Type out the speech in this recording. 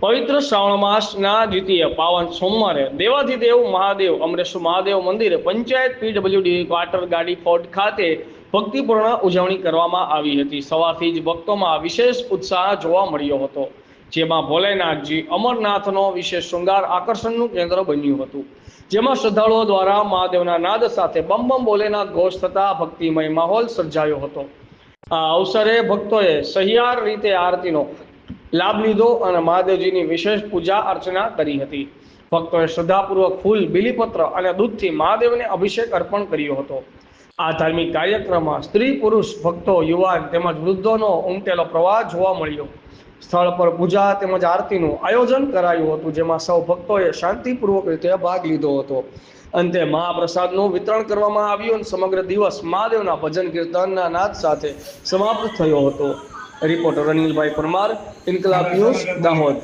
પવિત્ર શ્રાવણ માસના દ્વિતીય પાવન સોમવારે દેવાધિદેવ મહાદેવ અમરેશ્વર મહાદેવ મંદિરે પંચાયત પીડબ્લ્યુડી ક્વાર્ટર ગાડી ફોર્ટ ખાતે ભક્તિપૂર્ણ ઉજવણી કરવામાં આવી હતી. સવારથી જ ભક્તોમાં વિશેષ ઉત્સાહ જોવા મળ્યો હતો, જેમાં ભોલેનાથજી અમરનાથનો વિશેષ શૃંગાર આકર્ષણનું કેન્દ્ર બન્યું હતું. જેમાં શ્રદ્ધાળુઓ દ્વારા મહાદેવના નાદ સાથે બમ બમ ભોલેનાથ ઘોષ થતા ભક્તિમય માહોલ સર્જાયો હતો. આ અવસરે ભક્તોએ સહિયાર રીતે આરતીનો લાભ લીધો અને મહાદેવજીની વિશેષ પૂજા અર્ચના કરી હતી. ભક્તોએ શ્રદ્ધાપૂર્વક ફૂલ, બિલીપત્ર અને દૂધથી મહાદેવને અભિષેક અર્પણ કર્યો હતો. આ ધાર્મિક કાર્યક્રમમાં સ્ત્રી, પુરુષ, ભક્તો, યુવાન તેમજ વૃદ્ધોનો ઉમટેલો પ્રવાહ જોવા મળ્યો. સ્થળ પર પૂજા તેમજ આરતીનું આયોજન કરાયું હતું, જેમાં સૌ ભક્તોએ શાંતિપૂર્વક રીતે ભાગ લીધો હતો. અંતે મહાપ્રસાદનું વિતરણ કરવામાં આવ્યું અને સમગ્ર દિવસ મહાદેવના ભજન કીર્તનના નાદ સાથે સમાપ્ત થયો હતો. रिपोर्टर अनिल भाई परमार इनकलाब न्यूज़ दाहोद